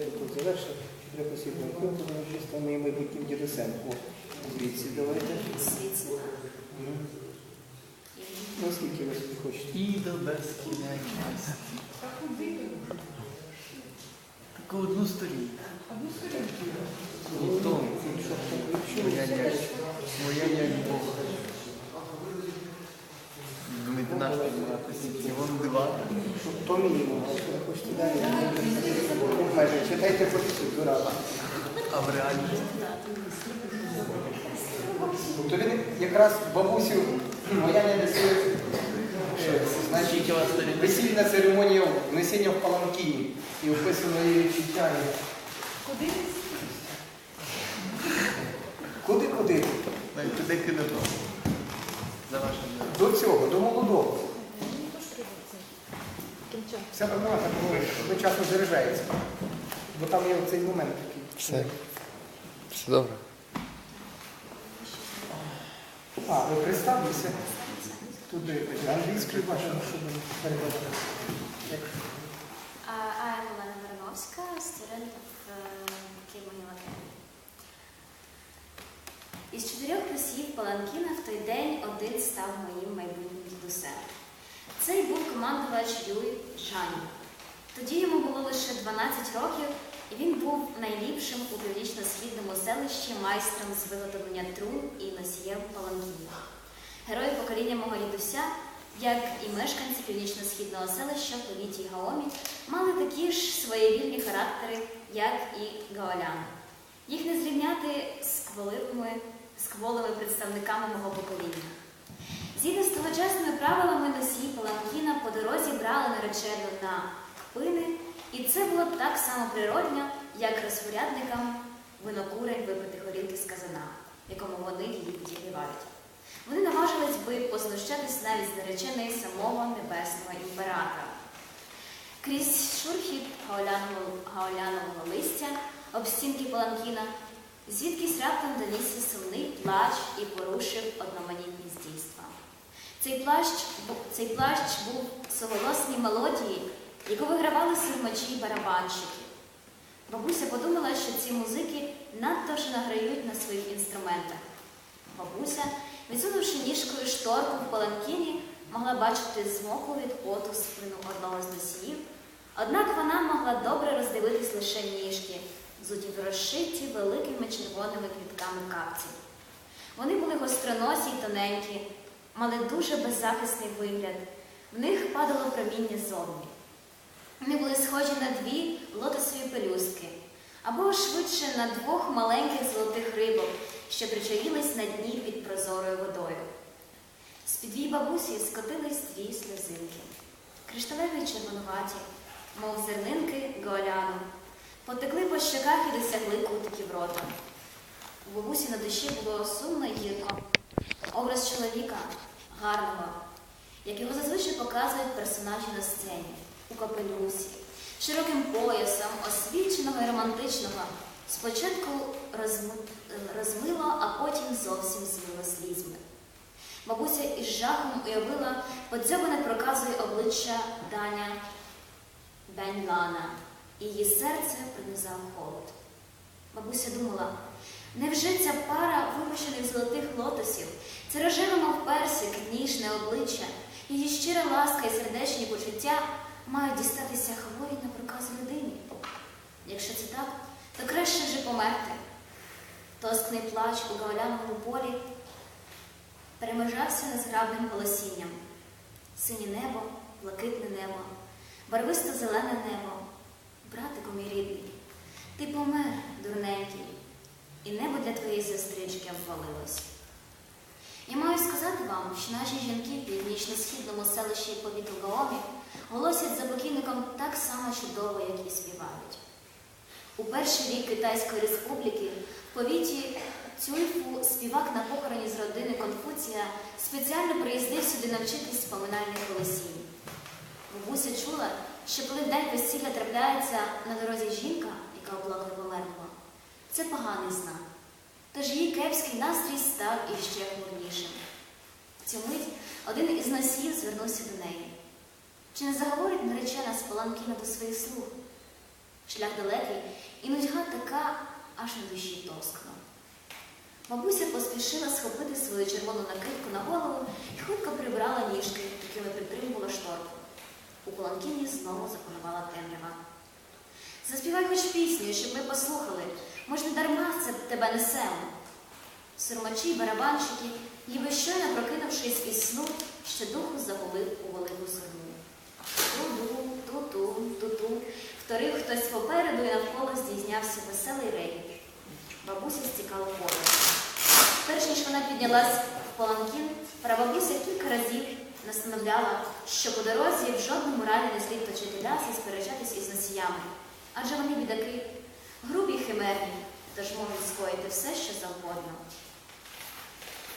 Тут завершив. Треба посібно. Ми стане моїм майбутнім дідусем. О, звідси давайте. Світло. Ну, скільки ви собі хочете? І до безкінечності. Таку одну сторінку. Ну, то, щоб так Моя як, моя як Бог. Думаєте, наш написі, вон дива. Ну, То мінімум, хочете далі. Майже читайте по суті, рада. А в реальності Тобто він якраз бабусю моя не несе. Значить, весільна церемонія внесення в паланкіні і описано її відчуття. Куди куди? За вашим днем. До цього, до молодого. Вся програма так говорить, одночасно заряджається. Бо там є цей момент такий. Все. Все добре. А, ви представилися? Туди, англійською бачимо, щоб перекладати. I am Олена Барановська, student of uh, Kimohil Із чотирьох плюсів Паланкіна в той день один став моїм майбутнім дідусем. Цей був командувач Юй Жані. Тоді йому було лише 12 років, і він був найліпшим у північно-східному селищі майстром з виготовлення трун і носієм паланкінів. Герої покоління мого дідуся, як і мешканці північно-східного селища в повіті Гаомі, мали такі ж своєвільні характери, як і гаоляни. Їх не зрівняти з кволими, з кволими представниками мого покоління. Згідно з тогочасними правилами носії Паланкіна по дорозі брали наречену на кпини, і це було так само природньо, як розпорядникам винокурень випити горілки з казана, якому вони її підігрівають. Вони наважились би познущатись навіть з нареченої самого небесного імператора. Крізь шурхіт гаолянового листя об стінки паланкіна, звідкись раптом донісся сумний плач і порушив одноманітність дійства. Цей плащ, цей плащ був соголосній мелодії, яку вигравали сурмачі й барабанщики. Бабуся подумала, що ці музики надто ж награють на своїх інструментах. Бабуся, відсунувши ніжкою шторку в паланкіні, могла бачити змоку від поту спину одного з носіїв, однак вона могла добре роздивитись лише ніжки, зуті в розшиті великими червоними квітками капців. Вони були гостроносі й тоненькі, мали дуже беззахисний вигляд. В них падало проміння зовні. Вони були схожі на дві лотосові пелюстки, або швидше на двох маленьких золотих рибок, що причаїлись на дні під прозорою водою. З під її бабусі скотились дві сльозинки, кришталеві червонуваті, мов зернинки голяну, потекли по щоках і досягли кутиків рота. У бабусі на душі було сумно й гірко. Образ чоловіка, гарного, як його зазвичай показують персонажі на сцені, у капелюсі, широким поясом, освіченого і романтичного, спочатку розм... розмило, а потім зовсім змило слізьми. Бабуся із жахом уявила подзьобане проказує обличчя Даня Бенлана, і її серце принизав холод. Бабуся думала, невже ця пара випущених золотих лотосів, це рожеве, мов персик, ніжне обличчя, її щира ласка і сердечні почуття мають дістатися хворій на проказу людині? Якщо це так, то краще вже померти. Тоскний плач у гаоляному полі перемежався незграбним голосінням. Синє небо, блакитне небо, барвисто-зелене небо, братику мій рідний, ти помер, дурненький, і небо для твоєї сестрички обвалилось. Я маю сказати вам, що наші жінки в північно-східному селищі повіту Гаомі голосять за покійником так само чудово, як і співають. У перший рік Китайської республіки в повіті Цюйфу співак на похороні з родини Конфуція спеціально приїздив сюди навчитись поминальних голосінь. Бабуся чула, що коли в день весілля трапляється на дорозі жінка, яка оплакує померлого, це поганий знак. тож її кепський настрій став іще хмурнішим. Цю мить один із носіїв звернувся до неї. Чи не заговорить наречена з Паланкіна до своїх слуг? Шлях далекий, і нудьга така, аж на душі тоскно. Бабуся поспішила схопити свою червону накидку на голову і хутко прибрала ніжки, якими підтримувала шторку. У Паланкіні знову запанувала темрява. Заспівай хоч пісню, щоб ми послухали. Може, не дарма це тебе несемо. Сурмачі й барабанщики, ніби щойно прокинувшись із сну, ще духу загулив у велику сурму. Ту-ду, ту-ту, ту-ту. Вторив хтось попереду і навколо здійснявся веселий рейд. Бабуся стікала поле. Перш ніж вона піднялась в паланкін, прабабуся кілька разів настановляла, що по дорозі в жодному разі не слід точити ляс і сперечатись із носіями. Адже вони бідаки, грубі химерні, тож можуть скоїти все, що завгодно.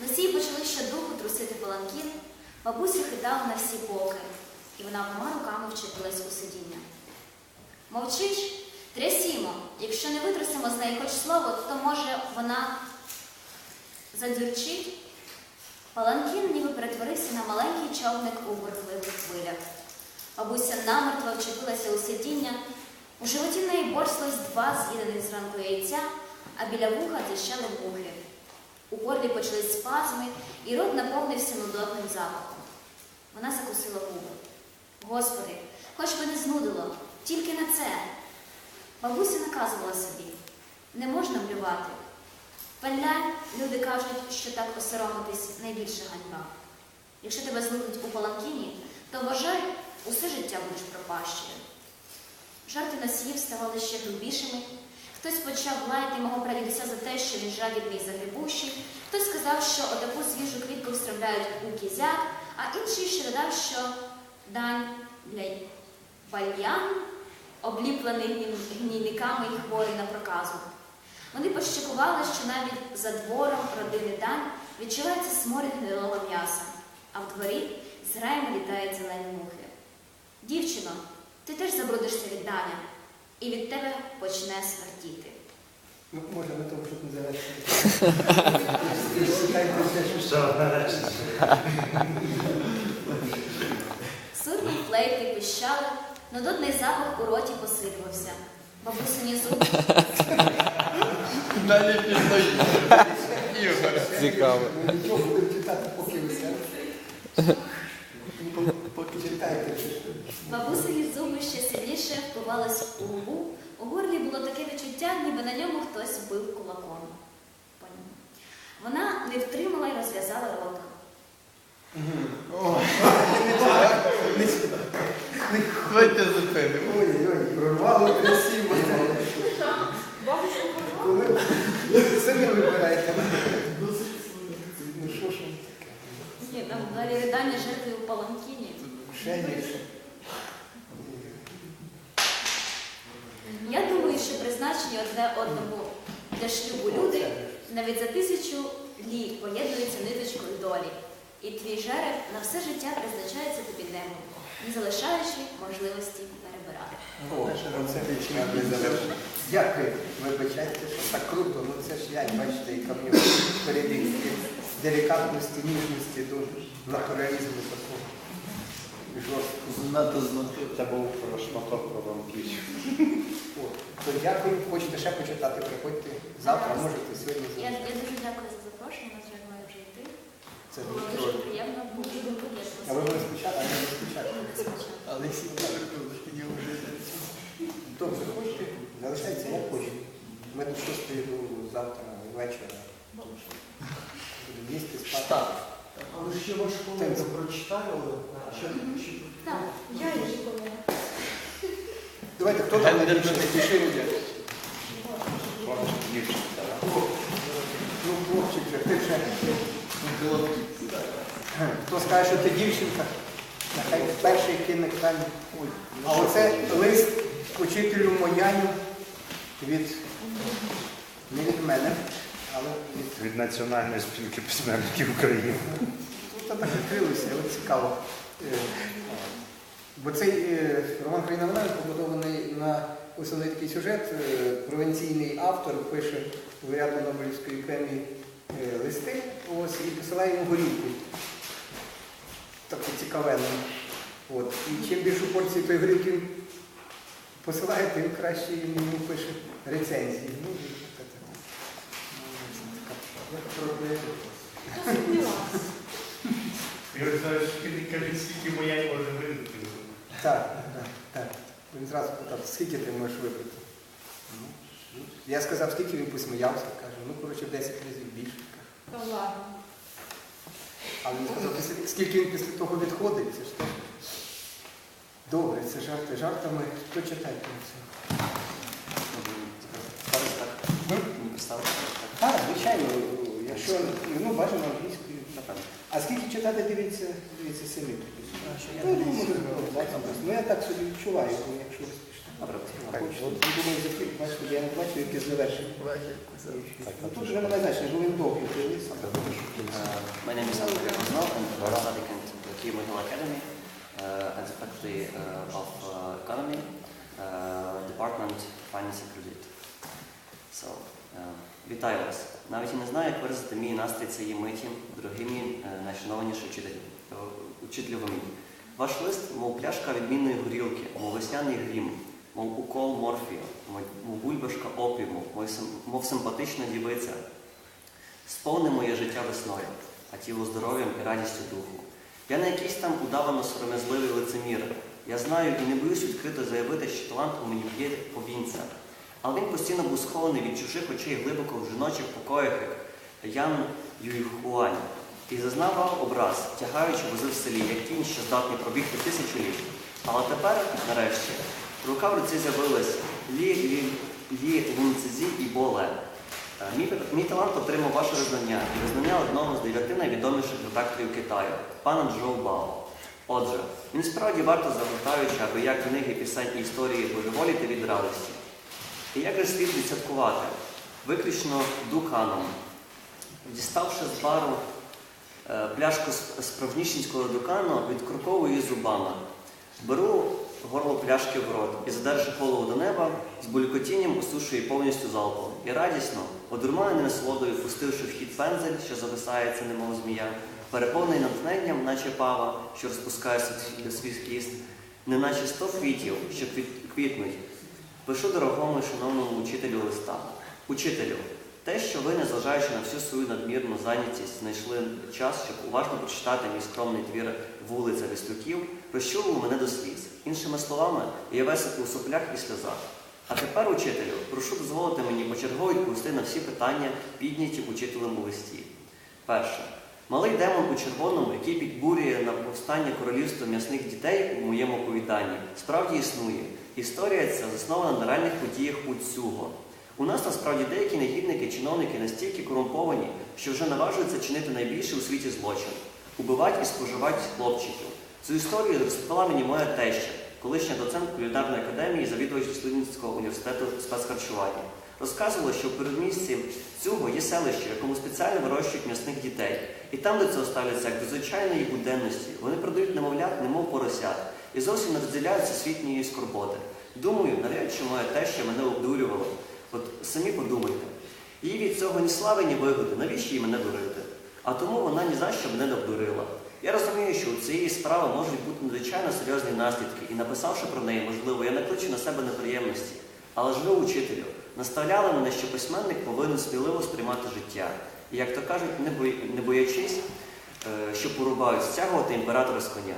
Носії почали щодуху трусити паланкін, бабуся хитала на всі боки, і вона обома руками вчепилась у сидіння. Мовчиш, трясімо. Якщо не витрусимо з неї хоч слово, то може вона задзюрчить. Паланкін ніби перетворився на маленький човник у бурхливих хвилях. Бабуся намертво вчепилася у сидіння. У животі в неї борслось два з'їдених зранку яйця, а біля вуха зіщали мухи. У горлі почались спазми, і рот наповнився нудотним запахом. Вона закусила губи. Господи, хоч би не знудило, тільки на це. Бабуся наказувала собі, не можна блювати. Пенлянь, люди кажуть, що так осоромитись найбільша ганьба. Якщо тебе зликнуть у паланкіні, то вважай, усе життя будеш пропащою. Жарти носіїв ставали ще грубішими. Хтось почав лаяти мого прадідуся за те, що він жадібний за грибущі, хтось сказав, що отаку свіжу квітку встромляють у кізяк, а інший ще додав, що дань бальян, обліплений гнійниками і хворий на проказу. Вони пощекували, що навіть за двором родини Дань відчувається сморід гнилого м'яса, а в дворі з граями літають зелені мухи. Теж забрудишся від Даня, і від тебе почне смертіти. Ну, може на тому, щоб не завершити. Сурні флейти пищали, нудотний запах у роті посипався. Бабусині зуби Далі пізно Ігор. Цікаво. Нічого будемо читати, поки ви Ну, Поки зуби ще сильніше впивались у губу. У горлі було таке відчуття, ніби на ньому хтось бив кулаком. По ньому. Вона не втримала і розв'язала рота. Давайте зупинимо. Ой-ой, прорвало красиво. Коли ви самі вибираєте. Ну що ж, Ні, там далі ридання жертви у паланкіні. Гірше. Я думаю, що призначені одне одному для шлюбу люди навіть за тисячу літ поєднуються ниточкою долі. І твій жереб на все життя призначається тобі небом, не залишаючи можливості перебирати. О, оце вічно не завершено. Дякую, вибачайте, що так круто, ну це ж я, бачите, яка мені передивки делікатності, ніжності до натуралізму такого. Надто знати. Це був про шматок про вампірів. То дякую, хочете ще почитати, приходьте завтра, можете сьогодні Я, я дуже дякую за запрошення, нас вже маю вже йти. Це Було дуже дуже добре. приємно, А ви мене спочатку, а я не спочатку. Але всі я вже Добре, хочете, залишайтеся, як хочете. Ми до шостої завтра вечора. Будемо їсти, спати. Штаб. Але ще ваш колега прочитали, що, Так. я її колега. Давайте, хто там найбільше? не пішли. Так? Ну, хлопчик же, ти вже. Хто скаже, що ти дівчинка, нехай перший кине камінь. А оце лист учителю Мояню від не від мене, але від Національної спілки письменників України. Тут так відкрилося, от цікаво. Е, Бо цей е, роман Країна вона побудований на основний такий сюжет. Е, Провінційний автор пише лауреату Нобелівської премії листи ось, і посилає йому горілку. Таку цікавенну. От. І чим більшу порцію той горілки посилає, тим краще йому пише рецензії. Як проблема. Юрій Олександрович, кажіть, скільки моя може випити. Так, так, так. Він зразу питав, скільки ти можеш випити? Ну, Я сказав, скільки він посміявся, каже, ну, коротше, в 10 разів більше. каже. Та ладно. Але він сказав, скільки він після того відходить, це ж теж. Добре, це жарти жартами. Хто читає це? Так, звичайно, якщо ну, бажано англійською. А скільки читати дивіться, дивіться самі? Ну, ну, може, бачимо. Ну я так собі відчуваю, бо якщо я думаю, за кілька, бачите, я не бачу, яке завершення. Ну, Тут вже немає значення, бо він довгий. Uh, my name is Andrei Maznov, and I'm at the Kyiv Mohila Academy uh, at the Faculty uh, of uh, Economy, uh, Department Finance and Credit. So, uh, вітаю вас. Навіть і не знаю, як виразити мій настрій цієї миті, дорогі мій е, найшанованіші вчителі, е, учителю ви мій. Ваш лист, мов пляшка відмінної горілки, мов весняний грім, мов укол морфію, мов бульбашка опіуму, мов симпатична дівиця, сповни моє життя весною, а тіло здоров'ям і радістю духу. Я не якийсь там удавано сором'язливий лицемір. Я знаю і не боюсь відкрито заявити, що талант у мені б'є повінця. Але він постійно був схований від чужих очей глибоко в жіночих покоях, Ян Юйхуань, і зазнавав образ, тягаючи вози в селі, як кінь, що здатний пробігти тисячу літ. Але тепер, нарешті, рука в руці з'явилась Лі Лі Лі Лунцезі і Боле. Е, Мій, мій талант отримав ваше визнання і визнання одного з дев'яти найвідоміших редакторів Китаю, пана Джоу Бао. Отже, він справді варто загортаючи, аби як книги, пісень і історії божеволіти від радості. І як слід відсвяткувати? Виключно дуканом. Діставши з бару е, пляшку з справжнісінького дукану, відкруковую її зубами. Беру горло пляшки в рот і, задержи голову до неба, з булькотінням осушую повністю залпом. І радісно, одурманений насолодою, пустивши в хід пензель, що зависається, немов змія, переповнений натхненням, наче пава, що розпускає свій хвіст, неначе сто квітів, що квітнуть. Пишу дорогому і шановному учителю листа. Учителю, те, що ви, незважаючи на всю свою надмірну зайнятість, знайшли час, щоб уважно прочитати мій скромний твір вулиця Віслюків, розчулило мене до сліз. Іншими словами, я висипав у соплях і сльозах. А тепер, учителю, прошу дозволити мені почергово відповісти на всі питання, підняті учителем у листі. Перше. Малий демон у червоному, який підбурює на повстання королівства м'ясних дітей у моєму оповіданні, справді існує. Історія ця заснована на реальних подіях у Цюго. У нас насправді деякі негідники, чиновники настільки корумповані, що вже наважуються чинити найбільший у світі злочин убивати і споживати хлопчиків. Цю історію розповіла мені моя теща, колишня доцент кулінарної академії, завідувач дослідницького університету спецхарчування. Розказувала, що в передмісті цього є селище, в якому спеціально вирощують м'ясних дітей. І там до цього ставляться як до звичайної буденності. Вони продають немовлят, немов поросят, і зовсім не розділяються світньої скорботи. Думаю, навряд чи моя теща мене обдурювала. От самі подумайте. Їй від цього ні слави, ні вигоди. Навіщо їй мене дурити? А тому вона ні за що мене не обдурила. Я розумію, що у цієї справи можуть бути надзвичайно серйозні наслідки, і написавши про неї, можливо, я накличу на себе неприємності. Але ж ви, учителю, наставляли мене, що письменник повинен сміливо сприймати життя. І, як то кажуть, не, боячись, е, що порубають, стягувати імператора з коня.